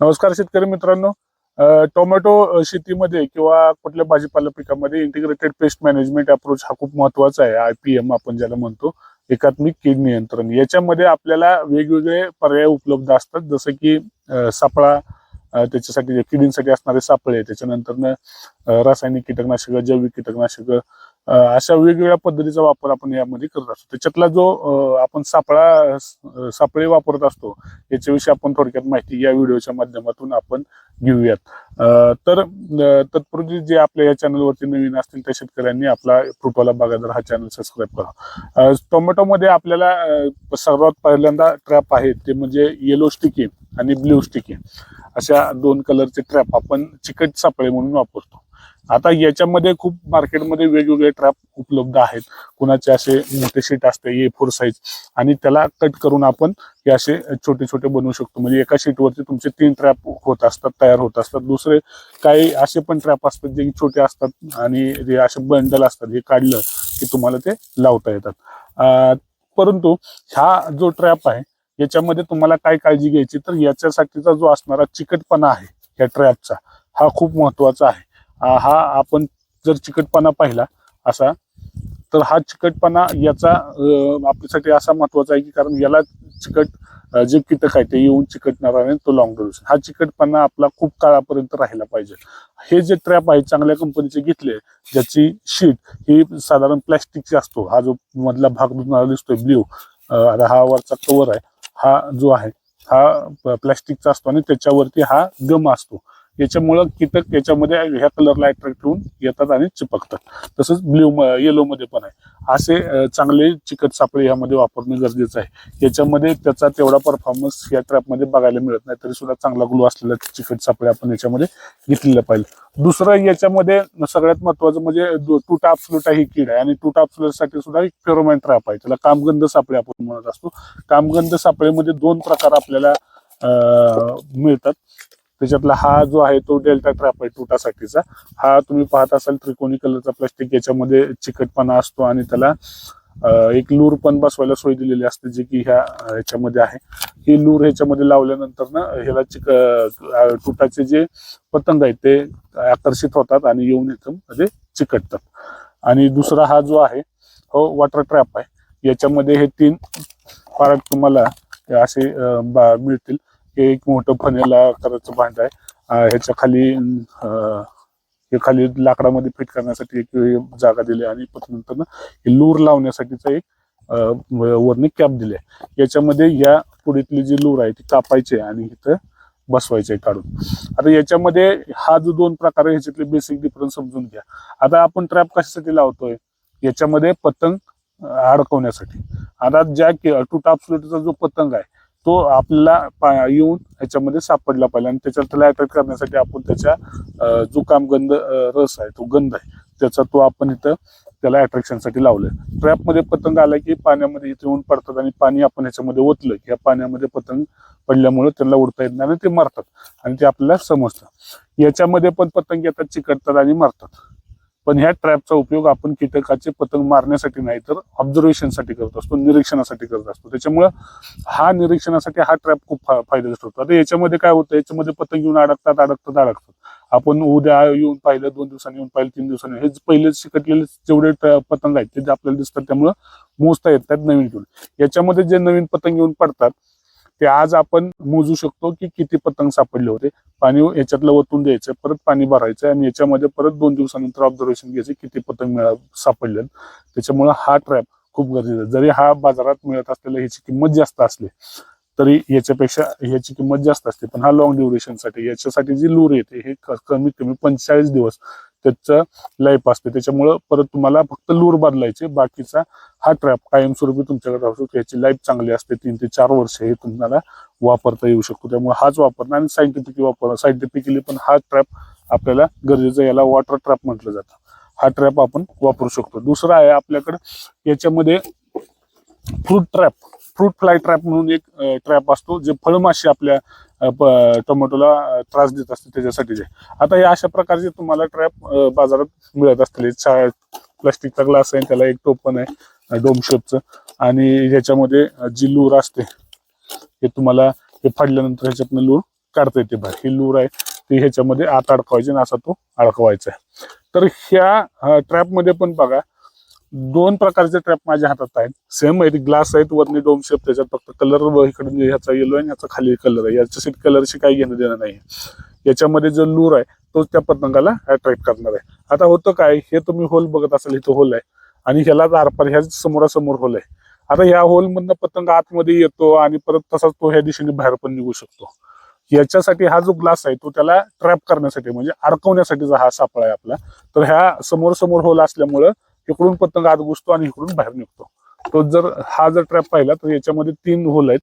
नमस्कार शेतकरी मित्रांनो. टोमॅटो शेतीमध्ये किंवा कुठल्या भाजीपाला पिकामध्ये इंटिग्रेटेड पेस्ट मॅनेजमेंट अप्रोच हा खूप महत्त्वाचा आहे. आय पी एम आपण ज्याला म्हणतो एकात्मिक कीड नियंत्रण. याच्यामध्ये आपल्याला वेगवेगळे पर्याय उपलब्ध असतात. जसं की सापळा त्याच्यासाठी जे किडींसाठी असणारे सापळे त्याच्यानंतर रासायनिक कीटकनाशक जैविक कीटकनाशक अशा वेगवेगळ्या पद्धतीचा वापर आपण यामध्ये करत असतो. त्याच्यातला जो आपण सापळा सापळे वापरत असतो याच्याविषयी आपण थोडक्यात माहिती या व्हिडिओच्या माध्यमातून आपण घेऊयात. तर तत्पूर्वी जे आपल्या या चॅनलवरती नवीन असतील त्या शेतकऱ्यांनी आपला फ्रुटवाला बागायदार हा चॅनल सबस्क्राईब करा. टोमॅटोमध्ये आपल्याला सर्वात पहिल्यांदा ट्रॅप आहे ते म्हणजे येलो स्टिकी आणि ब्ल्यू स्टिकी अशा दोन कलरचे ट्रॅप आपण चिकट सापळे म्हणून वापरतो. आता याच्यामध्ये खूप मार्केटमध्ये वेगवेगळे ट्रॅप उपलब्ध आहेत. कुणाचे असे मोठे शीट असते ए फोर साईज आणि त्याला कट करून आपण हे असे छोटे छोटे बनवू शकतो. म्हणजे एका शीटवरती तुमचे तीन ट्रॅप होत असतात तयार होत असतात. दुसरे काही असे पण ट्रॅप असतात जे छोटे असतात आणि जे असे बंडल असतात हे काढलं की तुम्हाला ते लावता येतात. परंतु हा जो ट्रॅप आहे याच्यामध्ये तुम्हाला काय काळजी घ्यायची तर याच्यासाठीचा जो असणारा चिकटपणा आहे या ट्रॅपचा हा खूप महत्त्वाचा आहे. हा आपण जर चिकटपणा पाहिला असा तर हा चिकटपणा याचा आपल्यासाठी असा महत्त्वाचा आहे की कारण याला चिकट जे कीटक आहे ते येऊन चिकटणार आहे तो लॉंग ड्युरेशन हा चिकटपणा आपला खूप काळापर्यंत राहिला पाहिजे. हे जे ट्रॅप आहे चांगल्या कंपनीचे घेतले ज्याची शीट ही साधारण प्लॅस्टिकची असतो. हा जो मधला भाग तुम्हाला दिसतोय ब्ल्यू हा वरचा कवर आहे. हा जो आहे हा प्लॅस्टिकचा असतो आणि त्याच्यावरती हा गम असतो. याच्यामुळं कीटक याच्यामध्ये ह्या कलरला अट्रॅक्ट होऊन येतात आणि चिपकतात. तसंच ब्ल्यू येलोमध्ये पण आहे. असे चांगले चिकट सापळे ह्यामध्ये वापरणं गरजेचं आहे. याच्यामध्ये त्याचा तेवढा परफॉर्मन्स या ट्रॅपमध्ये बघायला मिळत नाही तरी सुद्धा चांगला ग्लो असलेला चिकट सापळे आपण याच्यामध्ये घेतलेला पाहिजे दुसरं याच्यामध्ये सगळ्यात महत्वाचं म्हणजे टूटा अप्सुलटा ही कीड आहे. आणि टूटा साठी सुद्धा एक फेरोमॅन ट्रॅप आहे. त्याला कामगंध सापळे आपण म्हणत असतो. कामगंध सापळेमध्ये दोन प्रकार आपल्याला मिळतात. त्याच्यातला हा जो आहे तो डेल्टा ट्रॅप आहे टुटासाठीचा हा तुम्ही पाहत असाल त्रिकोणी कलरचा प्लास्टिक याच्यामध्ये चिकटपणा असतो आणि त्याला एक लूर पण बसवायला सोय दिलेली असते जी की ह्या ह्याच्यामध्ये आहे. ही लूर ह्याच्यामध्ये लावल्यानंतर ना ह्याला चिक तुटाचे जे पतंग आहेत ते आकर्षित होतात आणि येऊन इथं मध्ये चिकटतात. आणि दुसरा हा जो आहे हो वॉटर ट्रॅप आहे. याच्यामध्ये हे तीन पार्ट तुम्हाला असे बा- मिळतील. हे एक मोठं फनेल आकाराचं भांड आहे. ह्याच्या खाली हे खाली लाकडामध्ये फिट करण्यासाठी एक जागा दिली आहे आणि नंतर हे लूर लावण्यासाठीचा एक वरने कॅप दिली आहे. याच्यामध्ये या पुढीतली जी लूर आहे ती कापायची आहे आणि इथं बसवायचे काढून. आता याच्यामध्ये हा जो दोन प्रकार आहे ह्याच्यातले बेसिक डिफरन्स समजून घ्या. आता आपण ट्रॅप कशासाठी लावतोय? याच्यामध्ये पतंग अडकवण्यासाठी. आता ज्या टू टाप जो पतंग आहे तो आपल्याला पा- येऊन ह्याच्यामध्ये सापडला पाहिजे. आणि त्याच्यात त्याला अटॅक करण्यासाठी आपण त्याच्या जो कामगंध रस आहे तो गंध आहे त्याचा तो आपण इथं त्याला अट्रॅक्शनसाठी लावलाय. ट्रॅपमध्ये पतंग आला की पाण्यामध्ये इथे येऊन पडतात आणि पाणी आपण ह्याच्यामध्ये ओतलं की या पाण्यामध्ये पतंग पडल्यामुळे त्यांना उडता येत नाही आणि ते मरतात आणि ते आपल्याला समजतं. याच्यामध्ये पण पतंग येतात चिकटतात आणि मरतात. पण ह्या ट्रॅपचा उपयोग आपण कीटकाचे पतंग मारण्यासाठी नाही तर ऑब्झर्वेशनसाठी करत असतो निरीक्षणासाठी करत असतो. त्याच्यामुळं हा निरीक्षणासाठी हा ट्रॅप खूप फा- फायदेशीर ठरतो. आता याच्यामध्ये काय होतं? याच्यामध्ये पतंग येऊन अडकतात अडकतात अडकतात. आपण उद्या येऊन पाहिलं दोन दिवसांनी येऊन पाहिलं तीन दिवसांनी हे पहिले शिकटलेले जेवढे पतंग आहेत ते जे आपल्याला दिसतात त्यामुळं मोजता येतात नवीन घेऊन. याच्यामध्ये जे नवीन पतंग येऊन पडतात ते आज आपण मोजू शकतो की किती पतंग सापडले होते. पाणी याच्यातलं ओतून द्यायचं परत पाणी भरायचं आणि याच्यामध्ये परत दोन दिवसानंतर ऑब्झर्वेशन घ्यायचे किती पतंग मिळा सापडले त्याच्यामुळे हा ट्रॅप खूप गरजेचा आहे. जरी हा बाजारात मिळत असलेला ह्याची किंमत जास्त असली तरी याच्यापेक्षा ह्याची किंमत जास्त असते. पण हा लॉंग ड्युरेशनसाठी याच्यासाठी जी लूर येते हे कमीत कमी पंचेचाळीस दिवस त्याचं लाईफ असते. त्याच्यामुळं परत तुम्हाला फक्त लूर बदलायचे. बाकीचा हा ट्रॅप कायमस्वरूपी तुमच्याकडे राहू शकतो याची लाईफ चांगली असते. तीन ते चार वर्ष हे तुम्हाला वापरता येऊ शकतो. त्यामुळे हाच वापरणं आणि सायंटिफिकली वापर सायंटिफिकली पण हा ट्रॅप आपल्याला गरजेचं याला वॉटर ट्रॅप म्हटलं जातं. हा ट्रॅप आपण वापरू शकतो. दुसरा आहे आपल्याकडे याच्यामध्ये fruit trap fruit fly trap म्हणून एक ट्रॅप असतो जे फळमाशी आपल्या प- टोमॅटोला त्रास देत असते त्याच्यासाठी जे. आता हे अशा प्रकारचे तुम्हाला ट्रॅप बाजारात मिळत असतील. प्लास्टिकचा ग्लास आहे त्याला एक टोपण आहे डोम शेपचं आणि ह्याच्यामध्ये जी लूर असते हे तुम्हाला हे फाडल्यानंतर ह्याच्यातनं लूर काढता येते बाहेर. ही लूर आहे ती ह्याच्यामध्ये आत अडकवायची आणि असा तो अडकवायचा आहे. तर ह्या ट्रॅपमध्ये पण बघा दोन प्रकारचे ट्रॅप माझ्या हातात आहेत. सेम आहेत ग्लास आहेत वरनी डोम शेप त्याच्यात फक्त कलर इकडून ह्याचा येलो आहे याचा ह्याचा खाली कलर आहे. याच्या कलरशी काही घेणं देणं नाही याच्यामध्ये जो लूर आहे तो त्या पतंगाला अट्रॅक्ट करणार आहे. आता होतं काय हे तुम्ही होल बघत असाल इथं होल आहे. आणि ह्यालाच आरपार ह्या समोरासमोर होल आहे. आता ह्या होलमधनं पतंग आतमध्ये येतो आणि परत तसाच तो ह्या दिशेने बाहेर पण निघू शकतो. याच्यासाठी हा जो ग्लास आहे तो त्याला ट्रॅप करण्यासाठी म्हणजे अडकवण्यासाठीचा हा सापळा आहे आपला. तर ह्या समोर समोर होल असल्यामुळं इकडून पतंग आत घुसतो आणि इकडून बाहेर निघतो. तो जर हा जर ट्रॅप पाहिला तर याच्यामध्ये तीन होल आहेत.